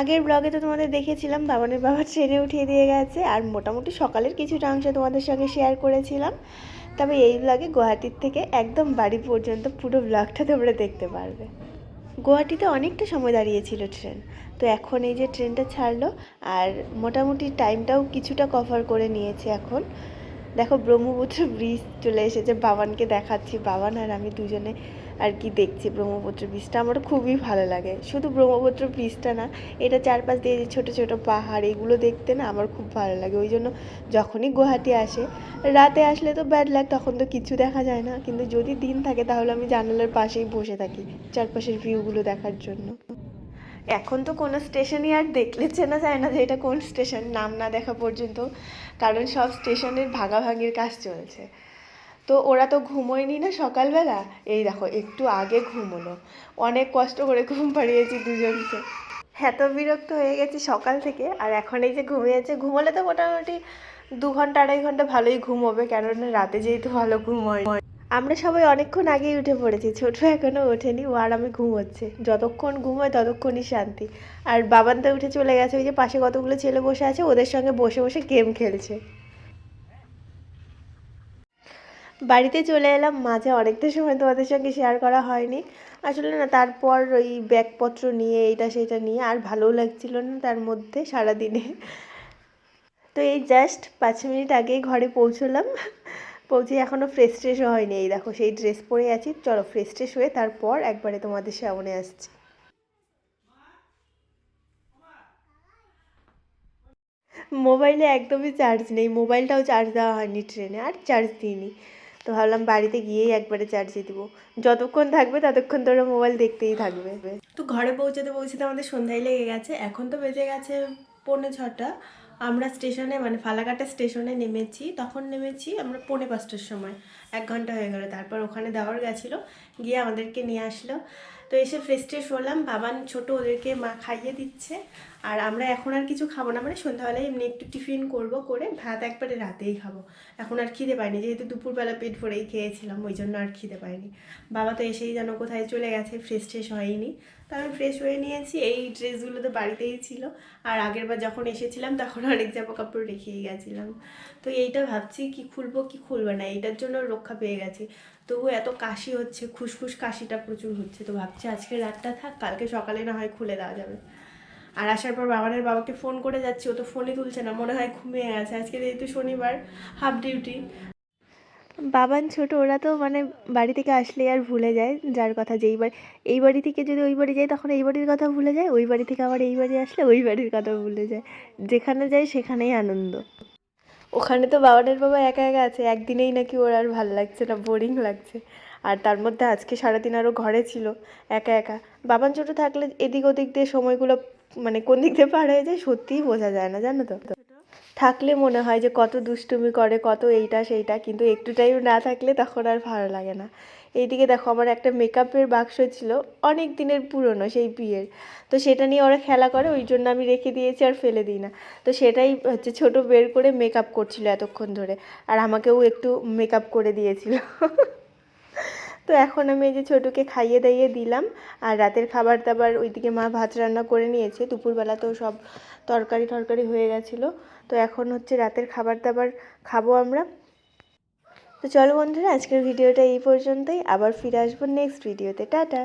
আগের ব্লগে তো তোমাদের দেখেছিলাম, বাবানের বাবা ট্রেনে উঠিয়ে দিয়ে গেছে, আর মোটামুটি সকালের কিছুটা অংশ তোমাদের সঙ্গে শেয়ার করেছিলাম। তবে এই ব্লগে গুয়াহাটির থেকে একদম বাড়ি পর্যন্ত পুরো ব্লগটা তোমরা দেখতে পারবে। গুয়াহাটিতে অনেকটা সময় দাঁড়িয়েছিল ট্রেন তো এখন এই যে ট্রেনটা ছাড়লো, আর মোটামুটি টাইমটাও কিছুটা কভার করে নিয়েছে এখন। দেখো ব্রহ্মপুত্র ব্রিজ চলে এসেছে, বাবানকে দেখাচ্ছি, বাবান আর আমি দুজনে আর কি দেখছি ব্রহ্মপুত্র ব্রিজটা। আমার খুবই ভালো লাগে। শুধু ব্রহ্মপুত্র ব্রিজটা না, এটা চারপাশ দিয়ে যে ছোটো ছোটো পাহাড়, এগুলো দেখতে না আমার খুব ভালো লাগে। ওই জন্য যখনই গুয়াহাটি আসে, রাতে আসলে তো ব্যাড লাগ তখন তো কিছু দেখা যায় না। কিন্তু যদি দিন থাকে, তাহলে আমি জানালার পাশেই বসে থাকি, চারপাশের ভিউগুলো দেখার জন্য। এখন তো কোনো স্টেশনই আর দেখলে চেনা যায় না যে এটা কোন স্টেশন নাম না দেখা পর্যন্ত, কারণ সব স্টেশনের ভাগাভাগির কাজ চলছে। তো ওরা তো ঘুমোয়নি না সকালবেলা? এই দেখো, একটু আগে ঘুমোলো। অনেক কষ্ট করে ঘুম পাড়িয়েছি দুজনকে। এত বিরক্ত হয়ে গেছি সকাল থেকে, আর এখন এই যে ঘুমিয়েছে, ঘুমোলে তো মোটামুটি দু ঘণ্টা, আড়াই ঘণ্টা ভালোই ঘুমোবে, কেননা রাতে যেহেতু ভালো ঘুম হয় আমরা সবাই অনেকক্ষণ আগেই উঠে পড়েছি, ছোট এখনও ওঠেনি, ও আর আমি ঘুমোচ্ছে। যতক্ষণ ঘুমোয় ততক্ষণই শান্তি। আর বাবান তো উঠে চলে গেছে, ওই যে পাশে কতগুলো ছেলে বসে আছে, ওদের সঙ্গে বসে বসে গেম খেলছে। বাড়িতে চলে এলাম। মাঝে অনেকটা সময় তোমাদের সঙ্গে শেয়ার করা হয়নি। আসলে না, তারপর ওই ব্যাগপত্র নিয়ে এইটা সেটা নিয়ে আর ভালোও লাগছিল না তার মধ্যে সারাদিনে। তো এই জাস্ট পাঁচ মিনিট আগেই ঘরে পৌঁছলাম। পৌঁছে এখনও ফ্রেশ ট্রেশও হয়নি। এই দেখো, সেই ড্রেস পরে আছি। চলো ফ্রেশ ট্রেশ হয়ে তারপর একবারে তোমাদের সামনে আসছি। মোবাইলে একদমই চার্জ নেই। মোবাইলটাও চার্জ দেওয়া হয়নি ট্রেনে আর চার্জ দিইনি। তো ভাবলাম বাড়িতে গিয়েই একবারে চার্জে দিব। যতক্ষণ থাকবে ততক্ষণ তো ওরা মোবাইল দেখতেই থাকবে। তো ঘরে পৌঁছাতে পৌঁছাতে আমাদের সন্ধ্যায় লেগে গেছে। এখন তো বেজে গেছে পৌনে ছটা। আমরা স্টেশনে মানে ফালাকাটা স্টেশনে নেমেছি। তখন নেমেছি আমরা পৌনে পাঁচটার সময়। এক ঘণ্টা হয়ে গেল, তারপর ওখানে দেওয়ার গেছিল। গিয়ে আমাদেরকে নিয়ে আসলো। তো এসে ফ্রেশ ট্রেশ হলাম বাবান ছোট ওদেরকে মা খাইয়ে দিচ্ছে। আর আমরা এখন আর কিছু খাব না মানে সন্ধ্যাবেলায় এমনি একটু টিফিন করব করে ভাত একবারে রাতেই খাব। এখন আর খিদে পাইনি যেহেতু দুপুরবেলা পেট ভরেই খেয়েছিলাম, ওই জন্য আর খিদে পাইনি বাবা তো এসেই যেন কোথায় চলে গেছে ফ্রেশ ট্রেশ হয়নি। তো আমি ফ্রেশ হয়ে নিয়েছি। এই ড্রেসগুলো তো বাড়িতেই ছিল। আর আগের বার যখন এসেছিলাম, তখন অনেক জামা কাপড় রেখেই গেছিলাম। তো এইটা ভাবছি, কি খুলবো কি খুলবো না? এইটার জন্য রক্ষা পেয়ে গেছি। তবু এত কাশি হচ্ছে, খুসখুস কাশিটা প্রচুর হচ্ছে। তো ভাবছি আজকে রাতটা থাক, কালকে সকালে না হয় খুলে দেওয়া যাবে। আর আসার পর বাবানের বাবাকে ফোন করে যাচ্ছি। ও তো ফোনই তুলছে না, মনে হয় ঘুমিয়ে গেছে। আজকে যেহেতু শনিবার হাফ ডিউটি বাবান ছোট, ওরা তো মানে বাড়ি থেকে আসলে আর ভুলে যায় যার কথা যেই বাড়ি এই বাড়ি থেকে যদি ওই বাড়ি যায় তখন এই বাড়ির কথা ভুলে যায়, ওই বাড়ি থেকে আবার এই বাড়ি আসলে ওই বাড়ির কথা ভুলে যায়। যেখানে যায় সেখানেই আনন্দ। ওখানে তো বাবানের বাবা একা একা আছে, একদিনেই নাকি ওর আর ভালো লাগছে না, বোরিং লাগছে। আর তার মধ্যে আজকে সারাদিন আরও ঘরে ছিল, একা একা। বাবান ছোটো থাকলে এদিক ওদিক দিয়ে সময়গুলো মানে কোন দিক দিয়ে পার হয়ে যায় সত্যিই বোঝা যায় না, জানো তো? থাকলে মনে হয় যে কত দুষ্টুমি করে, কত এইটা সেইটা, কিন্তু একটু টাইম না থাকলে তখন আর ভালো লাগে না। এইদিকে দেখো আমার একটা মেকআপের বাক্স ছিল, অনেক দিনের পুরনো সেই বিয়ের। তো সেটা নিয়ে ওরা খেলা করে, ওই জন্য আমি রেখে দিয়েছি আর ফেলে দিই না। তো সেটাই হচ্ছে ছোট বের করে মেকআপ করছিল এতক্ষণ ধরে। আর আমাকেও একটু মেকআপ করে দিয়েছিল। তো এখন আমি এই যে ছোটোকে খাইয়ে দাইয়ে দিলাম, আর রাতের খাবার দাবার ওইদিকে মা ভাত রান্না করে নিয়েছে। দুপুরবেলা তো সব তরকারি টরকারি হয়ে গেছিল। তো এখন হচ্ছে রাতের খাবার দাবার খাব আমরা। তো চলো বন্ধুরা, আজকের ভিডিওটা এই পর্যন্তই। আবার ফিরে আসব নেক্সট ভিডিওতে টাটা!